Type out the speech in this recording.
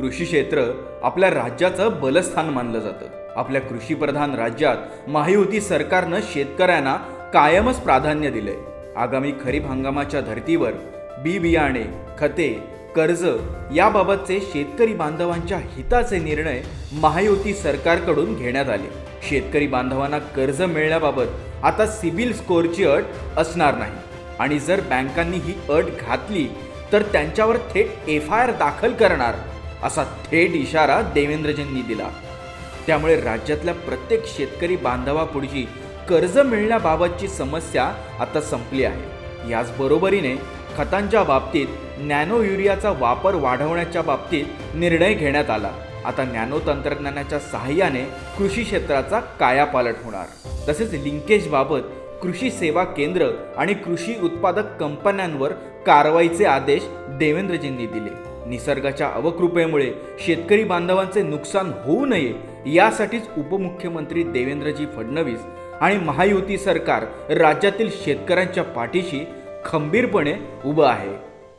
कृषी क्षेत्र आपल्या राज्याचं बलस्थान मानलं जातं. आपल्या कृषीप्रधान राज्यात महायुती सरकारनं शेतकऱ्यांना कायमच प्राधान्य दिलंय. आगामी खरीप हंगामाच्या धर्तीवर बी बियाणे खते कर्ज याबाबतचे शेतकरी बांधवांच्या हिताचे निर्णय महायुती सरकारकडून घेण्यात आले. शेतकरी बांधवांना कर्ज मिळण्याबाबत आता सिबिल स्कोअरची अट असणार नाही. आणि जर बँकांनी ही अट घातली तर त्यांच्यावर थेट एफ आय आर दाखल करणार. असा थेट इशारा देवेंद्रजींनी दिला. त्यामुळे राज्यातल्या प्रत्येक शेतकरी बांधवापुढची कर्ज मिळण्याबाबतची समस्या आता संपली आहे. याचबरोबरीने खतांच्या बाबतीत नॅनो युरियाचा वापर वाढवण्याच्या बाबतीत निर्णय घेण्यात आला. आता नॅनो तंत्रज्ञानाच्या सहाय्याने कृषी क्षेत्राचा कायापालट होणार. तसेच लिंकेजबाबत कृषी सेवा केंद्र आणि कृषी उत्पादक कंपन्यांवर कारवाईचे आदेश देवेंद्रजींनी दिले. निसर्गाच्या अवकृपेमुळे शेतकरी बांधवांचे नुकसान होऊ नये यासाठीच उपमुख्यमंत्री देवेंद्रजी फडणवीस आणि महायुती सरकार राज्यातील शेतकऱ्यांच्या पाठीशी खंबीरपणे उभं आहे.